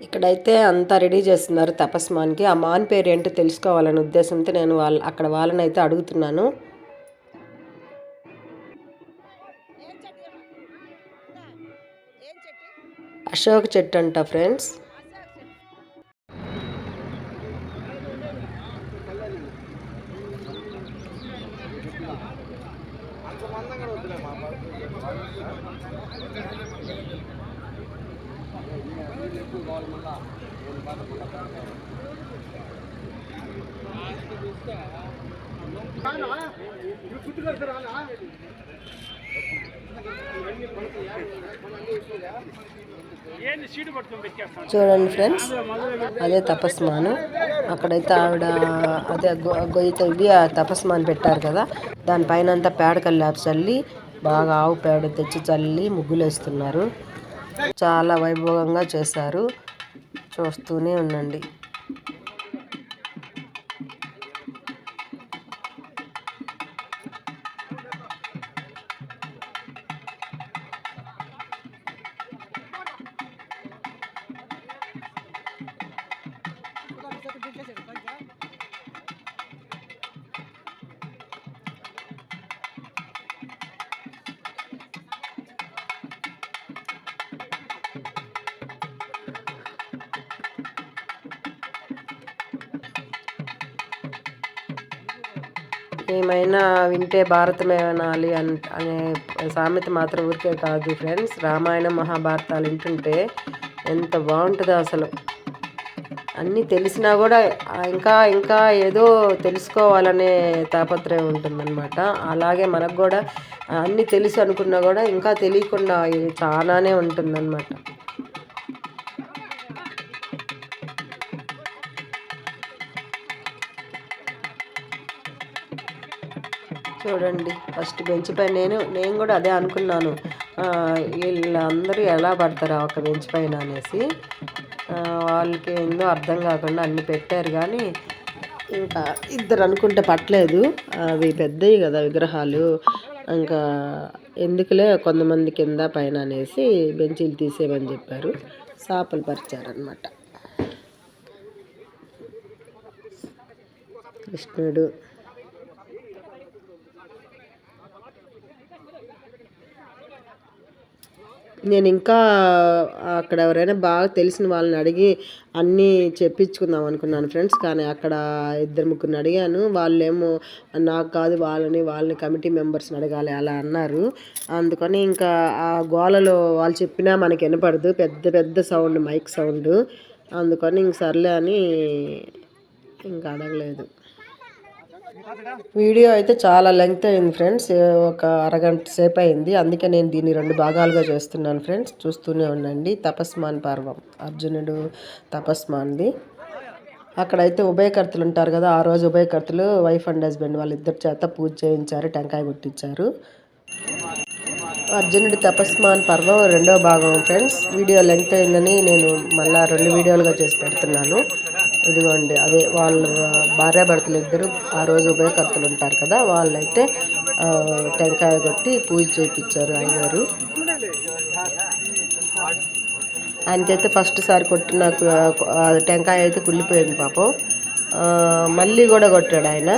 ఇక్కడైతే అంతా రెడీ చేస్తున్నారు తపస్మాన్కి. ఆ మాన్ పేరు ఏంటో తెలుసుకోవాలనే ఉద్దేశంతో నేను వాళ్ళ అక్కడ వాళ్ళని అయితే అడుగుతున్నాను అశోక్ చెట్టు అంట ఫ్రెండ్స్. చూడండి ఫ్రెండ్స్ అదే తపస్మాను. అక్కడైతే ఆవిడ అదే గొ- ఇవి ఆ తపస్మాన్ పెట్టారు కదా. దానిపైన అంతా పేడకల్లాపు చల్లి బాగా ఆవు పేడ తెచ్చి చల్లి ముగ్గులు వేస్తున్నారు చాలా వైభవంగా చేశారు. చూస్తూనే ఉండండి. ఏమైనా వింటే భారతమే వినాలి అన్ అనే సామెత మాత్రం ఊరికే కాదు ఫ్రెండ్స్. రామాయణం మహాభారతాలు వింటుంటే ఎంత బాగుంటుందో అసలు. అన్నీ తెలిసినా కూడా ఇంకా ఇంకా ఏదో తెలుసుకోవాలనే తాపత్రయం ఉంటుందన్నమాట. అలాగే మనకు కూడా అన్నీ తెలుసు అనుకున్నా కూడా ఇంకా తెలియకుండా చాలానే ఉంటుందన్నమాట. చూడండి. ఫస్ట్ బెంచ్ పైన నేను నేను కూడా అదే అనుకున్నాను. వీళ్ళందరూ ఎలా పడతారు ఒక బెంచ్ పైన అనేసి. వాళ్ళకి ఏందో అర్థం కాకుండా అన్ని పెట్టారు కానీ ఇంకా ఇద్దరు అనుకుంటే పట్టలేదు. అవి పెద్దవి కదా విగ్రహాలు. ఇంకా ఎందుకులే కొంతమంది కింద పైన అనేసి బెంచీలు తీసేయమని చెప్పారు. చేపలు పరిచారనమాట కృష్ణుడు నేను ఇంకా అక్కడ ఎవరైనా బాగా తెలిసిన వాళ్ళని అడిగి అన్నీ చెప్పించుకుందాం అనుకున్నాను ఫ్రెండ్స్. కానీ అక్కడ ఇద్దరు ముగ్గురిని అడిగాను. వాళ్ళేమో నాకు కాదు వాళ్ళని వాళ్ళని కమిటీ మెంబర్స్ని అడగాలి అలా అన్నారు. అందుకని ఇంకా ఆ గోలలో వాళ్ళు చెప్పినా మనకి వినపడదు. పెద్ద పెద్ద సౌండ్ మైక్ సౌండ్. అందుకని ఇంక సర్లే అని ఇంకా అడగలేదు. వీడియో అయితే చాలా లెంగ్త్ అయింది ఫ్రెండ్స్. ఒక అరగంట సేపు అయింది. అందుకే నేను దీన్ని రెండు భాగాలుగా చేస్తున్నాను ఫ్రెండ్స్. చూస్తూనే ఉండండి. తపస్మాన్ పర్వం. అర్జునుడు తపస్మాన్ది. అక్కడైతే ఉభయకర్తలు ఉంటారు కదా ఆ రోజు ఉభయకర్తలు వైఫ్ అండ్ హస్బెండ్ వాళ్ళిద్దరి చేత పూజ చేయించారు టెంకాయ కొట్టించారు అర్జునుడి తపస్మాన్ పర్వం రెండో భాగం ఫ్రెండ్స్. వీడియో లెంగ్త్ అయిందని నేను మళ్ళీ రెండు వీడియోలుగా చేసి పెడుతున్నాను. ఇదిగోండి అదే వాళ్ళ భార్యాభర్తలు ఇద్దరు ఆ రోజు ఉభయకర్తలు ఉంటారు కదా వాళ్ళైతే టెంకాయ కొట్టి పూజ చేయించారు అయ్యారు ఆయనకైతే ఫస్ట్ సారి కొట్టిన టెంకాయ అయితే కుళ్ళిపోయింది పాపం. మళ్ళీ కూడా కొట్టాడు ఆయన.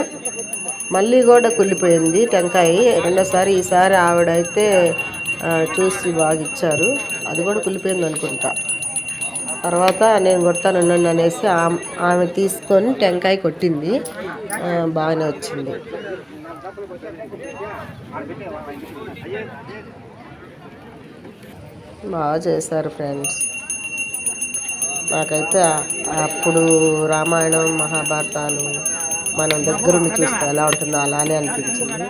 మళ్ళీ కూడా కుళ్ళిపోయింది టెంకాయ. రెండోసారి ఈసారి ఆవిడైతే చూసి బాగా ఇచ్చారు. అది కూడా కుళ్ళిపోయింది అనుకుంటా తర్వాత నేను కొడతాను అనేసి ఆమె ఆమె తీసుకొని టెంకాయ కొట్టింది. బాగానే వచ్చింది. బాగా చేశారు ఫ్రెండ్స్. నాకైతే అప్పుడు రామాయణం మహాభారతాలు మనం దగ్గరుండి చూస్తే ఎలా ఉంటుందో అలానే అనిపించింది.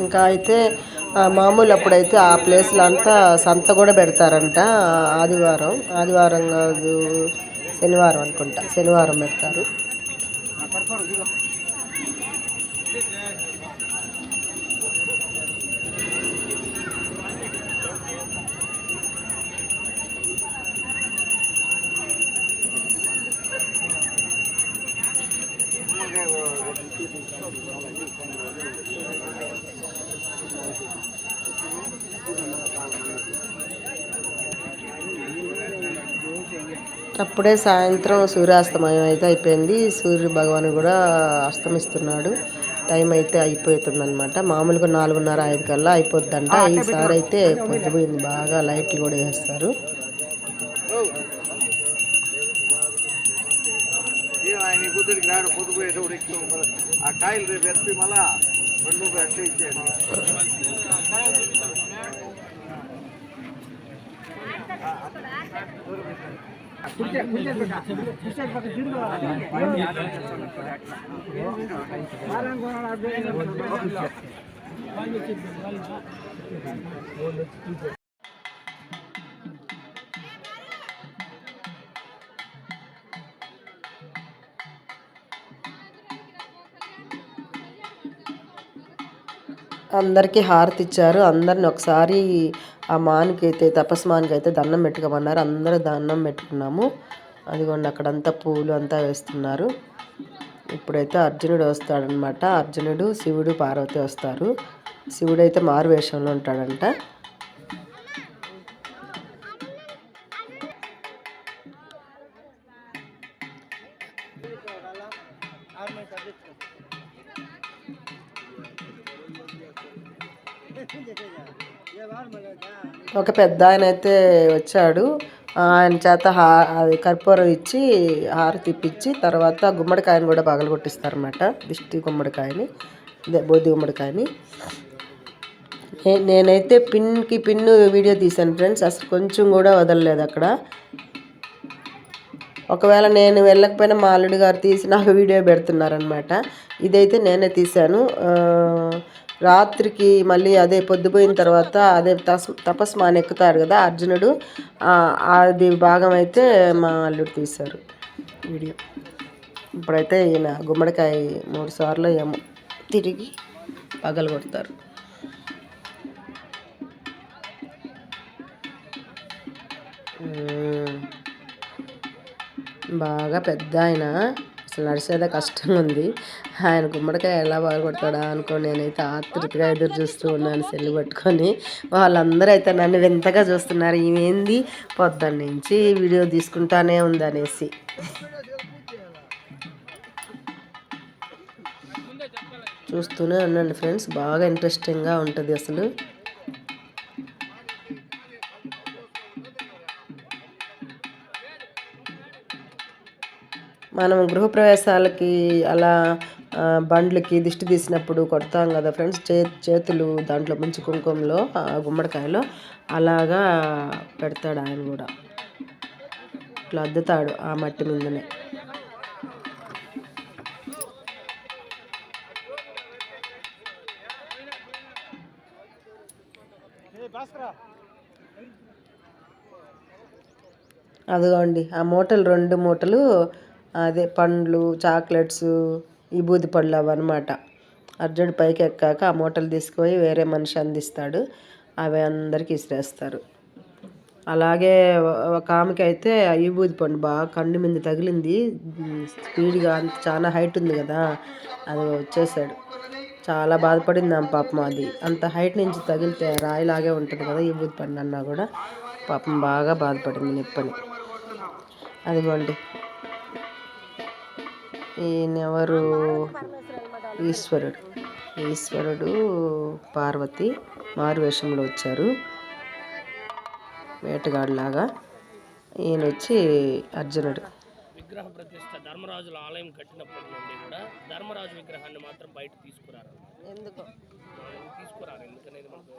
ఇంకా అయితే మామూలు అప్పుడైతే ఆ ప్లేస్లో అంతా సంత కూడా పెడతారంట ఆదివారం. ఆదివారం కాదు శనివారం అనుకుంటా. శనివారం పెడతారు. అప్పుడే సాయంత్రం సూర్యాస్తమయం అయితే అయిపోయింది సూర్య భగవాన్ కూడా అస్తమిస్తున్నాడు టైం అయితే అయిపోతుంది అనమాట మామూలుగా నాలుగున్నర ఐదు కల్లా అయిపోద్దంట ఈసారి అయితే పొద్దుపోయింది బాగా లైట్లు కూడా వేస్తారు ఆయన పొద్దుడికి రాడు పొద్దుపోయేటప్పుడు ఎక్కువ ఆ కాయలు రేపు ఎత్తి మళ్ళా అట్లా ఇచ్చేయండి అందరికీ హారతి ఇచ్చారు. అందరిని ఒకసారి ఆ మానికి అయితే తపస్మానికి అయితే దండం పెట్టుకోమన్నారు. అందరూ దండం పెట్టుకున్నాము. అదిగోండి అక్కడంతా పూలు అంతా వేస్తున్నారు. ఇప్పుడైతే అర్జునుడు వస్తాడనమాట అర్జునుడు శివుడు పార్వతి వస్తారు. శివుడు అయితే మారు వేషంలో ఉంటాడంట. ఒక పెద్ద ఆయన అయితే వచ్చాడు. ఆయన చేత హా అది కర్పూరం ఇచ్చి హారతి ఇప్పించి తర్వాత గుమ్మడికాయని కూడా పగలగొట్టిస్తారన్నమాట. దిష్టి గుమ్మడికాయని బోధి గుమ్మడికాయని. నేనైతే పిన్కి పిన్ను వీడియో తీశాను ఫ్రెండ్స్. అసలు కొంచెం కూడా వదలలేదు అక్కడ. ఒకవేళ నేను వెళ్ళకపోయినా మా అల్లుడి గారు తీసి నాకు వీడియో పెడుతున్నారనమాట ఇదైతే నేనే తీశాను. రాత్రికి మళ్ళీ అదే పొద్దుపోయిన తర్వాత అదే తస్ తపస్మాన్ ఎక్కుతారు కదా అర్జునుడు. అది భాగం అయితే మా అల్లుడు తీశారు వీడియో. ఇప్పుడైతే ఈయన గుమ్మడికాయ మూడు సార్లు ఏమో తిరిగి పగలు కొడతారు. బాగా పెద్ద ఆయన అసలు నడిచేదే కష్టంగా ఉంది ఆయన గుమ్మడికాయ ఎలా బాగుపడతాడా అనుకోని నేనైతే ఆతృతగా ఎదురు చూస్తూ ఉన్నాను సెల్లు పట్టుకొని. వాళ్ళందరూ అయితే నన్ను వింతగా చూస్తున్నారు. ఈమెంది? పొద్దున్న నుంచి వీడియో తీసుకుంటానే ఉందనేసి. చూస్తూనే ఉన్నాను ఫ్రెండ్స్. బాగా ఇంట్రెస్టింగ్గా ఉంటుంది అసలు. మనం గృహప్రవేశాలకి అలా బండ్లకి దిష్టి తీసినప్పుడు కొడతాం కదా ఫ్రెండ్స్. చే చేతులు దాంట్లో ముంచి కుంకుమలో ఆ గుమ్మడికాయలో అలాగా పెడతాడు ఆయన కూడా. ఇట్లా అద్దుతాడు ఆ మట్టి మీదనే. అదిగోండి ఆ మూటలు రెండు మూటలు అదే పండ్లు చాక్లెట్స్ ఈ బూది అవన్నమాట అర్జునుడు పైకి ఎక్కాక ఆ మూటలు తీసుకుపోయి వేరే మనిషి అందిస్తాడు. అవి అందరికీ ఇసిరేస్తారు. అలాగే ఒక ఆమెకి అయితే ఆ ఈబూది పండు బాగా కన్ను మీద తగిలింది. స్పీడ్గా అంత చాలా హైట్ ఉంది కదా అది వచ్చేసాడు. చాలా బాధపడింది ఆమె పాపం అది. అంత హైట్ నుంచి తగిలితే రాయిలాగే ఉంటుంది కదా ఈ బూదిపండు అన్నా కూడా. పాపం బాగా బాధపడింది నొప్పని. అదిగోండి. ఈయనెవరు? ఈశ్వరుడు. ఈశ్వరుడు పార్వతి మారువేషంలో వచ్చారు. వేటగాడిలాగా ఈయన వచ్చి అర్జునుడు. విగ్రహ ప్రతిష్ట ధర్మరాజుల ఆలయం కట్టినప్పటి నుండి కూడా ధర్మరాజు విగ్రహాన్ని మాత్రం బయట తీసుకురారు. ఎందుకు? తీసుకురారు? ఎందుకనేది మనకు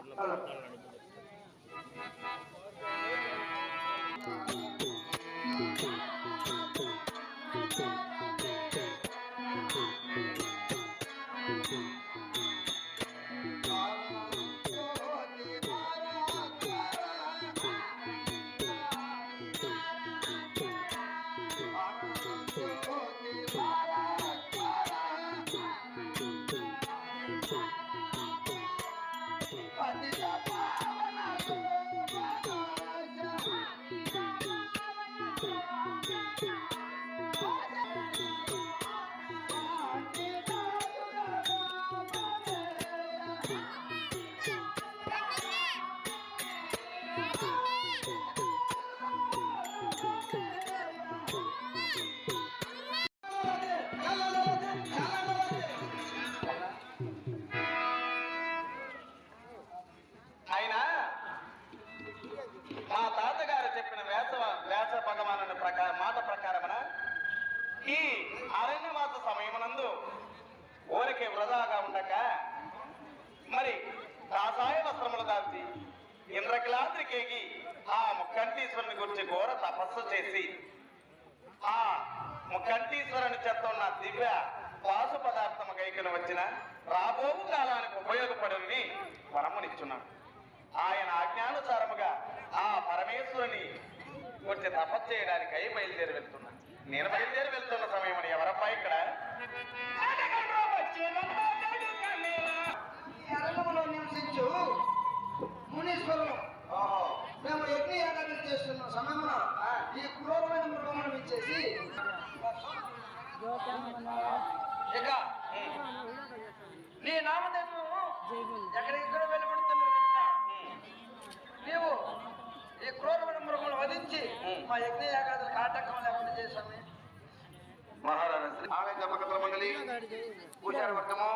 ఈ అరణ్యవాస సమయమునందు ఊరికే వృధాగా ఉండక మరి కాషాయ వస్త్రములు దాల్చి ఇంద్రకిలాద్రికేగి ఆ ముక్కంటీశ్వరుని గురించి ఘోర తపస్సు చేసి ఆ ముఖంటీశ్వరుని చెత్త ఉన్న దివ్య పాసు పదార్థము గైకను వచ్చిన రాబోవు కాలానికి ఉపయోగపడుని వరమునిచ్చున్నాడు. ఆయన ఆజ్ఞానుసారముగా ఆ పరమేశ్వరుని గురించి తపస్సు చేయడానికై బయలుదేరి వెళ్తున్నాడు. నేను బయలుదేరి వెళ్తున్న సమయం ఎవరప్పా ఇక్కడ? ఈ అరణ్యములో నివసించు మునీశ్వరులు. ఓహో. మేము యజ్ఞ యాగాలు చేస్తున్న సమయంలో ఈ క్రూరమైన మృగములను ఇచ్చేసి. ఇక. నీ నామధేయము ఎక్కడికి కూడా వెళ్ళబడుతున్నారు నీవు ఈ క్రూరమైన మృగములు వధించి మా యజ్ఞ యాగాదులకు ఆటంకం లేకుండా చేశాము మహారాజా శ్రీ ఆలయ దంపతుల మండలి పూజారి వర్గము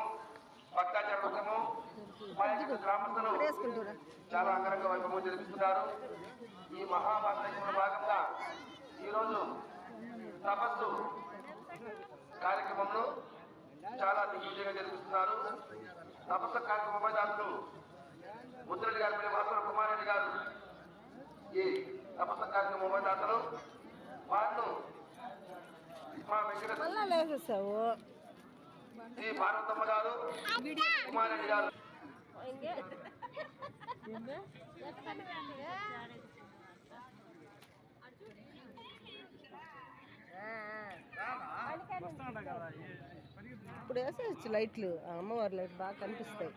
భక్తాచార వర్గము మా యొక్క గ్రామస్తులు చాలా అంగరంగ వైభవం జరిపిస్తున్నారు. ఈ మహాభారతంలో భాగంగా ఈరోజు తపస్సు కార్యక్రమంలో చాలా దిగ్విజయంగా జరిపిస్తున్నారు. తపస్సు కార్యక్రమంపై దాంట్లో ముద్రెడ్డి గారి వాసవ కుమారెడ్డి గారు ఈ తపస్సు కార్యక్రమంపై దాతలు వారిను మా వెంకట లేసేసావు శ్రీ పార్వతమ్మ గారు కుమారెడ్డి గారు. ఇప్పుడు వేసేయచ్చు లైట్లు ఆ అమ్మవారి లైట్ బాగా కనిపిస్తాయి.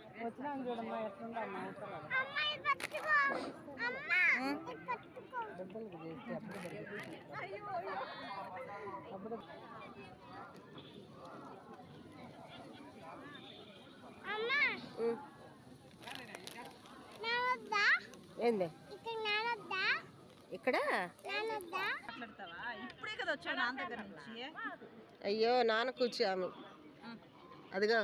ఏంది? ఇక్కడ? ఇప్పుడే కదా వచ్చాడు నా దగ్గర నుంచి. అయ్యో నాన్న కూర్చోము అదిగో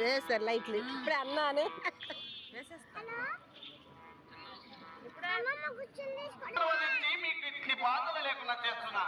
వేస్తారు లైట్లు ఇప్పుడే అన్నాను. వదిలించి మీకు ఇన్ని బాధలు లేకుండా చేస్తున్నా.